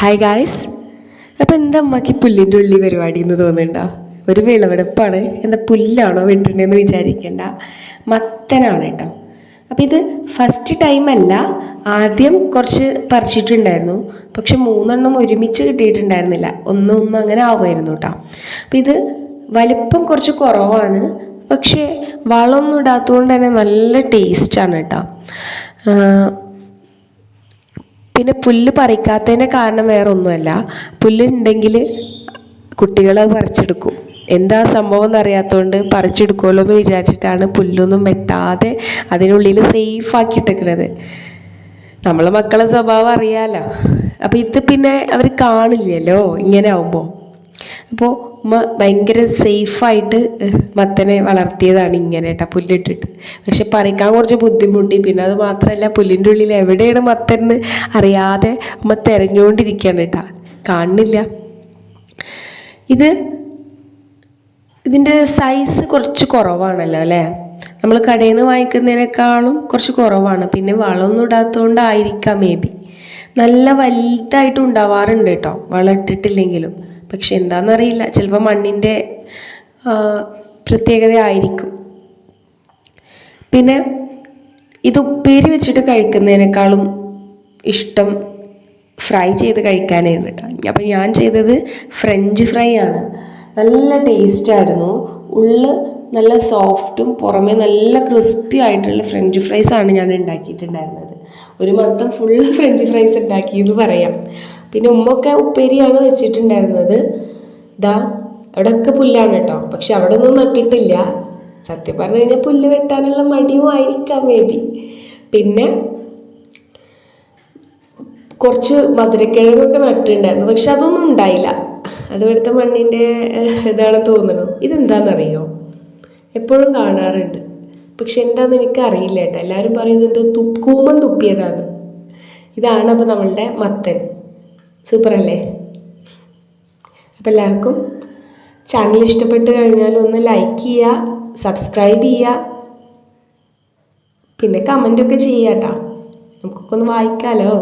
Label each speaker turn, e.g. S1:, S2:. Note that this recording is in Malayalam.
S1: ഹായ് ഗായ്സ് അപ്പം എന്താ അമ്മയ്ക്ക് പുല്ലിന്റെ ഉള്ളി പരിപാടി എന്ന് തോന്നുന്നുണ്ടോ? ഒരു വിളവെടുപ്പാണ്. എന്താ പുല്ലാണോ വെട്ടണ്ടെന്ന് വിചാരിക്കേണ്ട. മത്തനാണ് കേട്ടോ. അപ്പം ഇത് ഫസ്റ്റ് ടൈം അല്ല ആദ്യം കുറച്ച് പറിച്ചിട്ടുണ്ടായിരുന്നു. പക്ഷെ മൂന്നെണ്ണം ഒരുമിച്ച് കിട്ടിയിട്ടുണ്ടായിരുന്നില്ല. ഒന്നും ഒന്നും അങ്ങനെ ആവുമായിരുന്നു കേട്ടോ. അപ്പം ഇത് വലിപ്പം കുറച്ച് കുറവാണ്. പക്ഷേ വളമൊന്നും ഇടാത്തതുകൊണ്ട് തന്നെ നല്ല ടേസ്റ്റാണ് കേട്ടോ. പിന്നെ പുല്ല് പറിക്കാത്തതിന്റെ കാരണം വേറെ ഒന്നുമല്ല പുല്ലുണ്ടെങ്കിൽ കുട്ടികൾ പറിച്ചെടുക്കും. എന്താ സംഭവം എന്നറിയാത്തതുകൊണ്ട് പറിച്ചെടുക്കുമല്ലോ എന്ന് വിചാരിച്ചിട്ടാണ് പുല്ലൊന്നും വെട്ടാതെ അതിനുള്ളിൽ സേഫ് ആക്കിയിട്ടിരിക്കുന്നത് നമ്മളെ മക്കളെ സ്വഭാവം അറിയാലോ. അപ്പം ഇത് പിന്നെ അവർ കാണില്ലല്ലോ ഇങ്ങനെ ആവുമ്പോൾ. അപ്പോൾ ഉമ്മ ഭയങ്കര സേഫായിട്ട് മത്തനെ വളർത്തിയതാണ് ഇങ്ങനെ കേട്ടോ പുല്ലിട്ടിട്ട്. പക്ഷെ പറിക്കാൻ കുറച്ച് ബുദ്ധിമുട്ടി. പിന്നെ അത് മാത്രമല്ല പുല്ലിന്റെ ഉള്ളിൽ എവിടെയാണ് മത്തൻ എന്ന് അറിയാതെ ഉമ്മ തിരഞ്ഞുകൊണ്ടിരിക്കുകയാണ് കേട്ടോ കാണുന്നില്ല. ഇത് ഇതിന്റെ സൈസ് കുറച്ച് കുറവാണല്ലോ അല്ലേ? നമ്മൾ കടയിൽ നിന്ന് വാങ്ങിക്കുന്നതിനേക്കാളും കുറച്ച് കുറവാണ്. പിന്നെ വളമൊന്നും ഇടാത്തതുകൊണ്ടായിരിക്കാം മേ ബി നല്ല വലുതായിട്ട് ഉണ്ടാവാറുണ്ട് കേട്ടോ വളം ഇട്ടിട്ടില്ലെങ്കിലും. പക്ഷെ എന്താണെന്നറിയില്ല ചിലപ്പോൾ മണ്ണിന്റെ പ്രത്യേകത ആയിരിക്കും പിന്നെ ഇത് ഉപ്പേരി വെച്ചിട്ട് കഴിക്കുന്നതിനേക്കാളും ഇഷ്ടം ഫ്രൈ ചെയ്ത് കഴിക്കാനായിരുന്നു കേട്ടോ. അപ്പം ഞാൻ ചെയ്തത് ഫ്രഞ്ച് ഫ്രൈ ആണ്. നല്ല ടേസ്റ്റായിരുന്നു ഉള്ള് നല്ല സോഫ്റ്റും പുറമേ നല്ല ക്രിസ്പി ആയിട്ടുള്ള ഫ്രഞ്ച് ഫ്രൈസ് ആണ് ഞാൻ ഉണ്ടാക്കിയിട്ടുണ്ടായിരുന്നത്. ഒരു മൊത്തം ഫുൾ ഫ്രഞ്ച് ഫ്രൈസ് ഉണ്ടാക്കി എന്ന് പറയാം. പിന്നെ ഉമ്മൊക്കെ ഉപ്പേരിയാണ് വെച്ചിട്ടുണ്ടായിരുന്നത്. ഇതാ അവിടെയൊക്കെ പുല്ലാണ് കേട്ടോ. പക്ഷെ അവിടെ ഒന്നും നട്ടിട്ടില്ല. സത്യം പറഞ്ഞു കഴിഞ്ഞാൽ പുല്ല് വെട്ടാനുള്ള മടിയും ആയിരിക്കാം മേ ബി പിന്നെ കുറച്ച് മധുരക്കിഴങ്ങൊക്കെ നട്ടിട്ടുണ്ടായിരുന്നു. പക്ഷെ അതൊന്നും ഉണ്ടായില്ല. അത് ഇവിടുത്തെ മണ്ണിന്റെ ഇതാണ് ഇതാണെന്ന് തോന്നുന്നു. ഇതെന്താണെന്നറിയോ? എപ്പോഴും കാണാറുണ്ട്. പക്ഷെ എന്താണെന്ന് എനിക്ക് അറിയില്ല കേട്ടോ. എല്ലാവരും പറയുന്നത് എന്തോ തു കൂമൻ തുപ്പിയതാണ് ഇതാണ് അപ്പോൾ നമ്മളുടെ മത്തൻ. സൂപ്പർ അല്ലേ? അപ്പോൾ എല്ലാവർക്കും ചാനൽ ഇഷ്ടപ്പെട്ട് കഴിഞ്ഞാൽ ഒന്ന് ലൈക്ക് ചെയ്യുക സബ്സ്ക്രൈബ് ചെയ്യുക പിന്നെ കമന്റൊക്കെ ചെയ്യാം കേട്ടോ. നമുക്കൊക്കെ ഒന്ന് വായിക്കാമല്ലോ